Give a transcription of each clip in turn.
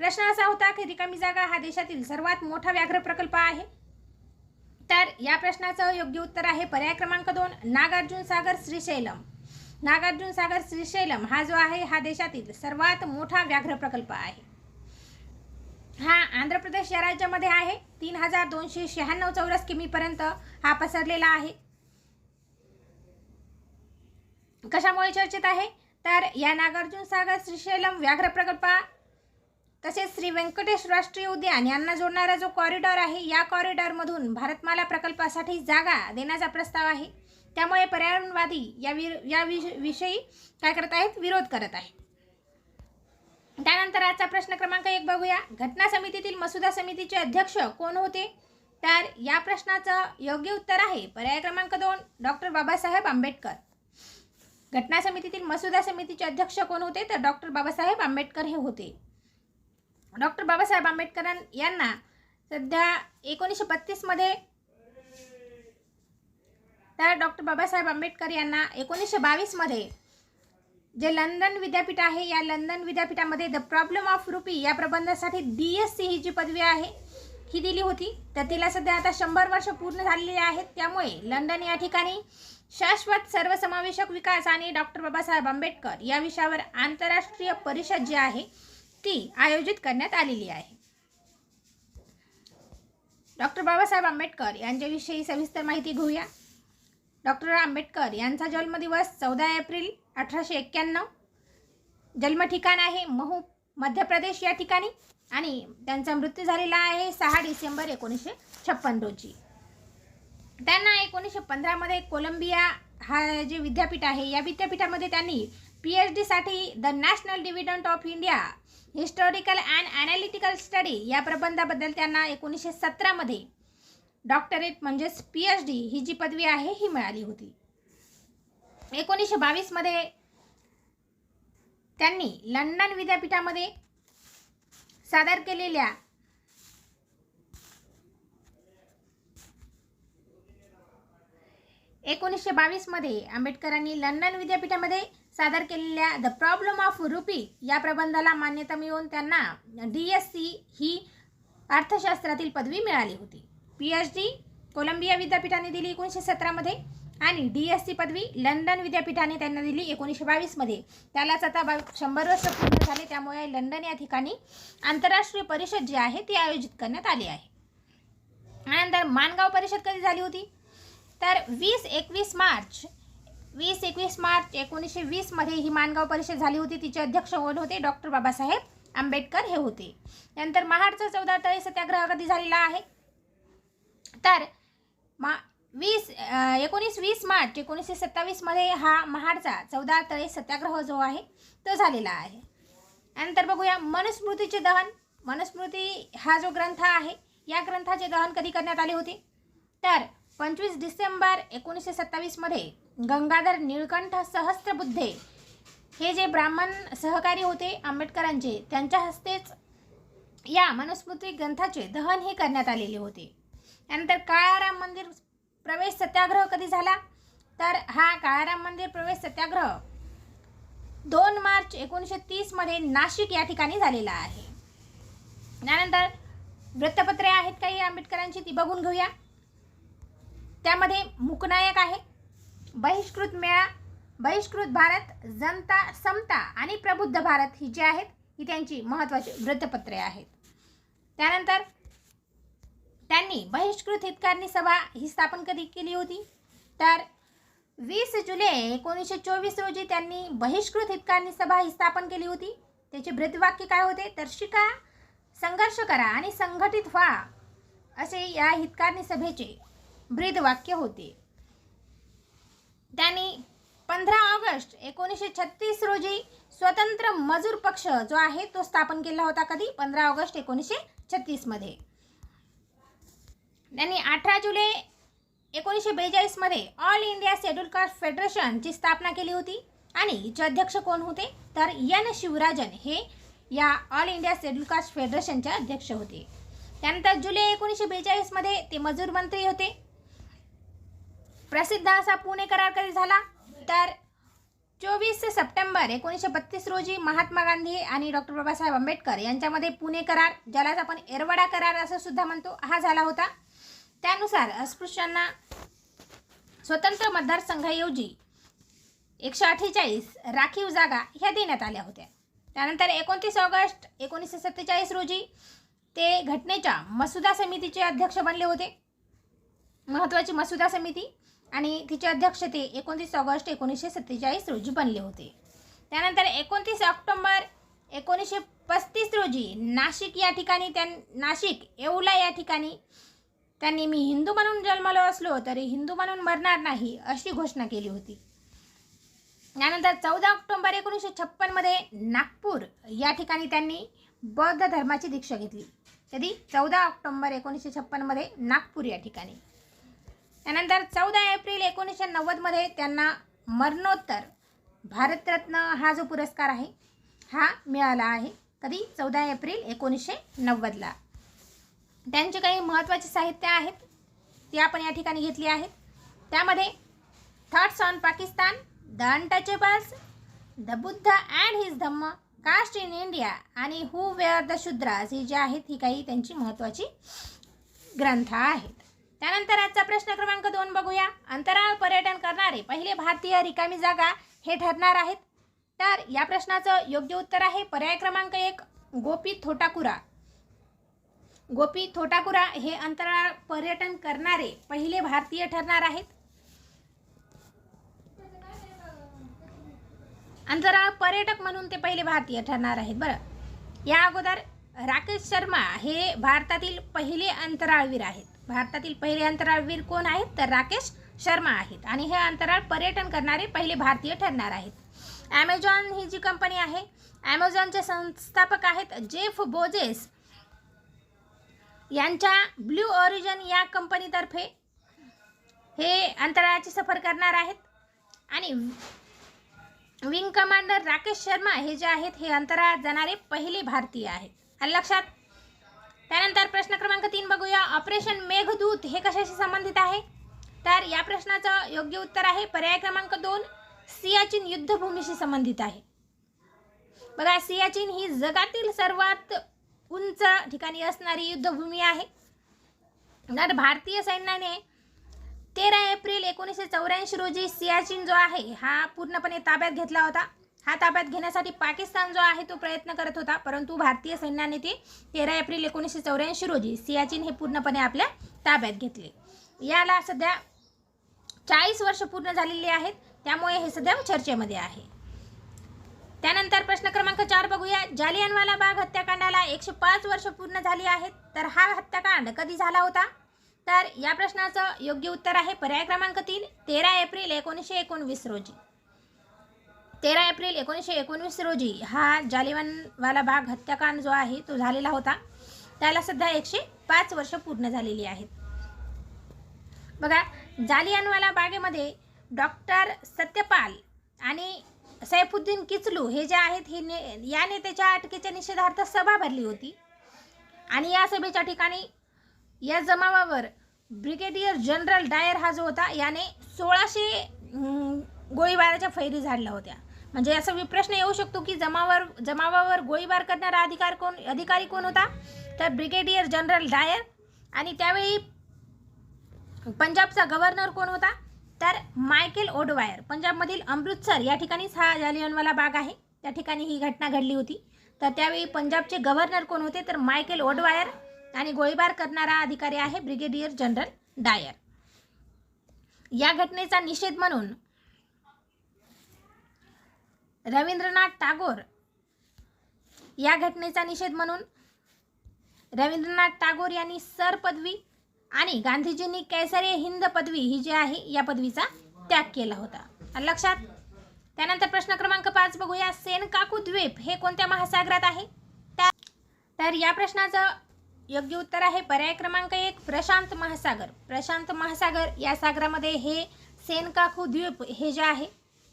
प्रश्न असा होता की रिकामी जागा हा देशातील सर्वात मोठा व्याघ्र प्रकल्प आहे. तर या प्रश्नाचं योग्य उत्तर आहे पर्याय क्रमांक दोन नागार्जुन सागर श्रीशैलम. नागार्जुन सागर श्रीशैलम हा जो आहे हा देशातील सर्वात मोठा व्याघ्र प्रकल्प आहे. हा आंध्र प्रदेश या राज्यामध्ये आहे. तीन हजार दोनशे शहाण्णव चौरस किमीपर्यंत हा पसरलेला आहे. कशामुळे चर्चेत आहे? तर या नागार्जुन सागर श्रीशैलम व्याघ्र प्रकल्प तसेच श्री व्यंकटेश राष्ट्रीय उद्यान यांना जोडणारा जो कॉरिडॉर आहे या कॉरिडॉरमधून भारतमाला प्रकल्पासाठी जागा देण्याचा प्रस्ताव आहे. त्यामुळे पर्यावरणवादी या विर या विषयी काय करत आहेत? विरोध करत आहे त्यानंतर आजचा प्रश्न क्रमांक एक बघूया. घटना समितीतील मसुदा समितीचे अध्यक्ष कोण होते? तर या प्रश्नाचं योग्य उत्तर आहे पर्याय क्रमांक दोन डॉक्टर बाबासाहेब आंबेडकर. घटना समितीतील मसुदा समितीचे अध्यक्ष कोण होते? तर डॉक्टर बाबासाहेब आंबेडकर हे होते. डॉक्टर बाबासाहेब आंबेडकर यांना सध्या एकोणीसशे बत्तीसमध्ये तर डॉक्टर बाबासाहेब आंबेडकर यांना एकोणीसशे बावीसमध्ये जे लंडन विद्यापीठ आहे या लंडन विद्यापीठामध्ये द प्रॉब्लेम ऑफ रुपी या प्रबंधासाठी डी एस सी ही जी पदवी आहे ही दिली होती. तर तिला सध्या आता शंभर वर्ष पूर्ण झालेली आहेत. त्यामुळे लंडन या ठिकाणी शाश्वत सर्वसमावेशक विकास आणि डॉक्टर बाबासाहेब आंबेडकर या विषयावर आंतरराष्ट्रीय परिषद जी आहे ती आयोजित करण्यात आलेली आहे. डॉक्टर बाबासाहेब आंबेडकर यांच्याविषयी सविस्तर माहिती घेऊया. डॉक्टर आंबेडकर यांचा जन्मदिवस चौदा एप्रिल अठराशे एक्क्याण्णव. जन्म ठिकाण आहे महू मध्य प्रदेश या ठिकाणी आणि त्यांचा मृत्यू झालेला आहे सहा डिसेंबर एकोणीसशे छप्पन रोजी. त्यांना एकोणीसशे पंधरामध्ये कोलंबिया हा जे विद्यापीठ आहे या विद्यापीठामध्ये त्यांनी पी एच डीसाठी the national dividend of India historical and analytical study या प्रबंधाबद्दल त्यांना एकोणीसशे सतरामध्ये डॉक्टरेट म्हणजेच पी एच डी ही जी पदवी आहे ही मिळाली होती. एकोणीसशे बावीसमध्ये त्यांनी लंडन विद्यापीठामध्ये सादर केलेल्या एकोणीसशे बावीसमध्ये आंबेडकरांनी लंडन विद्यापीठामध्ये सादर केलेल्या द प्रॉब्लेम ऑफ रुपी या प्रबंधाला मान्यता मिळवून त्यांना डी एस सी ही अर्थशास्त्रातील पदवी मिळाली होती. पी एच डी कोलंबिया विद्यापीठाने दिली एकोणीसशे सतरामध्ये आणि डी एस सी पदवी लंडन विद्यापीठाने त्यांना दिली एकोणीसशे बावीसमध्ये त्यालाच आता बा शंभर वर्ष पूर्ण झाले त्यामुळे लंडन या ठिकाणी आंतरराष्ट्रीय परिषद जी आहे ती आयोजित करण्यात आली आहे. त्यानंतर मानगाव परिषद कधी झाली होती? तर वीस एकवीस मार्च वीस एकवीस मार्च एकोणीसशे वीसमध्ये ही मानगाव परिषद झाली होती. तिचे अध्यक्ष कोण होते? डॉक्टर बाबासाहेब आंबेडकर हे होते. त्यानंतर महाडचा चौदा तळे सत्याग्रह कधी झालेला आहे? तर मा वीस एकोणीस वीस मार्च एकोणीसशे सत्तावीसमध्ये हा महाडचा चौदा तळे सत्याग्रह जो आहे तो झालेला आहे. नंतर बघूया मनुस्मृतीचे दहन. मनुस्मृती हा जो ग्रंथ आहे या ग्रंथाचे दहन कधी करण्यात आले होते? तर पंचवीस डिसेंबर एकोणीसशे सत्तावीसमध्ये गंगाधर निळकंठ सहस्त्रबुद्धे हे जे ब्राह्मण सहकारी होते आंबेडकरांचे त्यांच्या हस्तेच या मनुस्मृती ग्रंथाचे दहन हे करण्यात आलेले होते. त्यानंतर काळाराम मंदिर प्रवेश सत्याग्रह कधी झाला? तर हा काळाराम मंदिर प्रवेश सत्याग्रह दोन मार्च एकोणीसशे तीसमध्ये नाशिक या ठिकाणी झालेला आहे. त्यानंतर वृत्तपत्रे आहेत काही आंबेडकरांची ती बघून घेऊया. त्यामध्ये मुकनायक आहे. बहिष्कृत मेळा बहिष्कृत भारत जनता समता आणि प्रबुद्ध भारत ही जी आहेत ही त्यांची महत्त्वाची वृत्तपत्रे आहेत. त्यानंतर त्यांनी बहिष्कृत हितकारणी सभा ही स्थापन कधी केली होती? तर वीस जुलै एकोणीसशे चोवीस रोजी त्यांनी बहिष्कृत हितकारणी सभा ही स्थापन केली होती. त्याचे ब्रीदवाक्य काय होते? तर शिका संघर्ष करा आणि संघटित व्हा असे या हितकारणी सभेचे ब्रीदवाक्य होते. त्यांनी पंधरा ऑगस्ट एकोणीसशे छत्तीस रोजी स्वतंत्र मजूर पक्ष जो आहे तो स्थापन केला होता कधी? पंधरा ऑगस्ट एकोणीसशे छत्तीसमध्ये त्यांनी अठरा जुलै एकोणीसशे बेचाळीसमध्ये ऑल इंडिया शेड्यूल कास्ट फेडरेशनची स्थापना केली होती. आणि हिचे अध्यक्ष कोण होते? तर एन शिवराजन हे या ऑल इंडिया शेड्यूल कास्ट फेडरेशनचे अध्यक्ष होते. त्यानंतर जुलै एकोणीसशे बेचाळीसमध्ये ते मजूर मंत्री होते. प्रसिद्ध असा पुणे करार कधी झाला? तर चोवीस सप्टेंबर एकोणीसशे बत्तीस रोजी महात्मा गांधी आणि डॉक्टर बाबासाहेब आंबेडकर यांच्यामध्ये पुणे करार ज्यालाच आपण एरवडा करार असं सुद्धा म्हणतो हा झाला होता. त्यानुसार अस्पृश्यांना स्वतंत्र मतदारसंघाऐवजी एकशे अठ्ठेचाळीस राखीव जागा ह्या देण्यात आल्या होत्या. त्यानंतर एकोणतीस ऑगस्ट एकोणीसशे सत्तेचाळीस रोजी ते घटनेच्या मसुदा समितीचे अध्यक्ष बनले होते. महत्त्वाची मसुदा समिती आणि तिचे अध्यक्ष ते एकोणतीस ऑगस्ट एकोणीसशे सत्तेचाळीस रोजी बनले होते. त्यानंतर एकोणतीस ऑक्टोंबर एकोणीसशे पस्तीस रोजी नाशिक या ठिकाणी त्यां नाशिक येवला या ठिकाणी त्यांनी मी हिंदू म्हणून जन्मलो असलो तरी हिंदू म्हणून मरणार नाही अशी घोषणा केली होती. त्यानंतर चौदा ऑक्टोंबर एकोणीसशे छप्पनमध्ये नागपूर या ठिकाणी त्यांनी बौद्ध धर्माची दीक्षा घेतली. कधी चौदा ऑक्टोंबर एकोणीसशे छप्पनमध्ये नागपूर या ठिकाणी. त्यानंतर चौदा एप्रिल एकोणीसशे नव्वदमध्ये त्यांना मरणोत्तर. भारतरत्न हा जो पुरस्कार आहे हा मिळाला आहे. कधी चौदा एप्रिल एकोणीसशे नव्वदला. त्यांचे काही महत्त्वाचे साहित्य आहेत ते आपण या ठिकाणी घेतली आहेत. त्यामध्ये thoughts on Pakistan the untouchables the Buddha and his Dhamma caste in India आणि हू वेअर द शूद्रास ही जी आहेत ही काही त्यांची महत्त्वाची ग्रंथ आहेत. त्यानंतर आजचा प्रश्न क्रमांक दोन बघूया. अंतराळ पर्यटन करणारे पहिले भारतीय रिकामी जागा हे ठरणार आहेत. तर या प्रश्नाचं योग्य उत्तर आहे पर्याय क्रमांक एक गोपी थोटाकुरा. गोपी थोटाकुरा हे अंतराळ पर्यटन करणारे पहिले भारतीय ठरणार आहेत. अंतराळ पर्यटक म्हणून ते पहिले भारतीय ठरणार आहेत. बरं. या अगोदर राकेश शर्मा हे भारतातील पहिले अंतराळवीर आहेत. भारतातील पहिले अंतराळवीर कोण आहेत? तर राकेश शर्मा आहेत. आणि हे अंतराळ पर्यटन करणारे पहिले भारतीय ठरणार आहेत. ॲमेझॉन ही जी कंपनी आहे ॲमेझॉनचे संस्थापक आहेत जेफ बोजेस. यांच्या ब्ल्यू ऑरिजन या कंपनीतर्फे हे अंतराळाची सफर करणार आहेत. आणि विंग कमांडर राकेश शर्मा हे जे आहेत हे अंतराळात जाणारे पहिले भारतीय आहेत. लक्षात त्यानंतर प्रश्न क्रमांक तीन बघूया. ऑपरेशन मेघदूत हे कशाशी संबंधित आहे? तर या प्रश्नाचं योग्य उत्तर आहे पर्याय क्रमांक दोन सियाचीन युद्धभूमीशी संबंधित आहे. बघा सियाचीन ही जगातील सर्वात उंच ठिकाणी असणारी युद्धभूमी आहे. तर भारतीय सैन्याने तेरा एप्रिल एकोणीसशे चौऱ्याऐंशी रोजी सियाचीन जो आहे हा पूर्णपणे ताब्यात घेतला होता. हा ताब्यात घेण्यासाठी पाकिस्तान जो आहे तो प्रयत्न करत होता परंतु भारतीय सैन्याने ते तेरा एप्रिल एकोणीसशे चौऱ्याऐंशी रोजी सियाचीन हे पूर्णपणे आपल्या ताब्यात घेतले. याला सध्या चाळीस वर्ष पूर्ण झालेली आहेत त्यामुळे हे सध्या चर्चेमध्ये आहे. त्यानंतर प्रश्न क्रमांक चार बघूया. जालियनवाला बाग हत्याकांडाला एकशे पाच वर्ष पूर्ण झाली आहेत तर हा हत्याकांड कधी झाला होता? तर या प्रश्नाचं योग्य उत्तर आहे पर्याय क्रमांक तीन तेरा एप्रिल एकोणीसशे एकोणवीस रोजी. तेरा एप्रिल एकोणीसशे एकोणवीस रोजी हा जालिवनवाला बाग हत्याकांड जो आहे तो झालेला होता. त्याला सध्या एकशे पाच वर्ष पूर्ण झालेली आहेत. बघा जालियनवाला बागेमध्ये डॉक्टर सत्यपाल आणि सैफुद्दीन किचलू हे जे आहेत हे ने या नेत्याच्या अटकेच्या निषेधार्थ सभा भरली होती. आणि या सभेच्या ठिकाणी या जमावावर ब्रिगेडियर जनरल डायर हा जो होता याने सोळाशे गोळीबाराच्या फैरी झाडल्या होत्या. म्हणजे असा प्रश्न येऊ शकतो की जमावर जमावावर गोळीबार करणारा अधिकार कोण अधिकारी कोण होता? तर ब्रिगेडियर जनरल डायर. आणि त्यावेळी पंजाबचा गव्हर्नर कोण होता? तर मायकेल ओडवायर. पंजाबमधील अमृतसर या ठिकाणीच हा जालियनवाला बाग आहे. त्या ठिकाणी ही घटना घडली होती. तर त्यावेळी पंजाबचे गव्हर्नर कोण होते? तर मायकेल ओडवायर. आणि गोळीबार करणारा अधिकारी आहे ब्रिगेडियर जनरल डायर. या घटनेचा निषेध म्हणून रवींद्रनाथ टागोर या घटनेचा निषेध म्हणून रवींद्रनाथ टागोर यांनी सर पदवी आणि गांधीजींनी कैसरे हिंद पदवी ही जी आहे या पदवीचा त्याग केला होता. लक्षात त्यानंतर प्रश्न क्रमांक पाच बघूया. सेनकाकू द्वीप हे कोणत्या महासागरात आहे? त्या- तर या प्रश्नाचं योग्य उत्तर आहे पर्याय क्रमांक एक प्रशांत महासागर. प्रशांत महासागर या सागरामध्ये हे सेनकाकू द्वीप हे जे आहे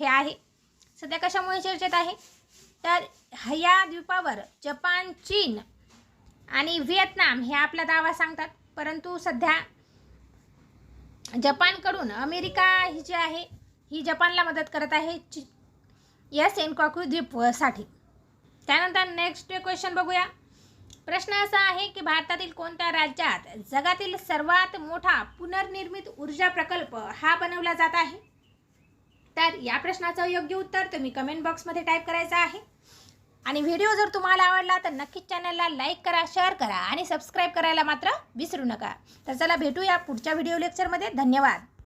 हे आहे सध्या कशामुळे चर्चेत आहे? तर ह्या द्वीपावर जपान चीन आणि व्हिएतनाम हे आपला दावा सांगतात. परंतु सध्या जपानकडून अमेरिका ही जी आहे ही जपानला मदत करत आहे चि- या सेनकॉक्यू द्वीपसाठी. त्यानंतर नेक्स्ट क्वेश्चन बघूया. प्रश्न असा आहे की भारतातील कोणत्या राज्यात जगातील सर्वात मोठा पुनर्निर्मित ऊर्जा प्रकल्प हा बनवला जात आहे? तर या प्रश्नाचं योग्य उत्तर तुम्ही कमेंट बॉक्समध्ये टाईप करायचं आहे. आणि व्हिडिओ जर तुम्हाला आवडला तर नक्कीच चॅनलला लाईक करा शेअर करा आणि सबस्क्राईब करायला मात्र विसरू नका. तर चला भेटूया पुढच्या व्हिडिओ लेक्चरमध्ये धन्यवाद.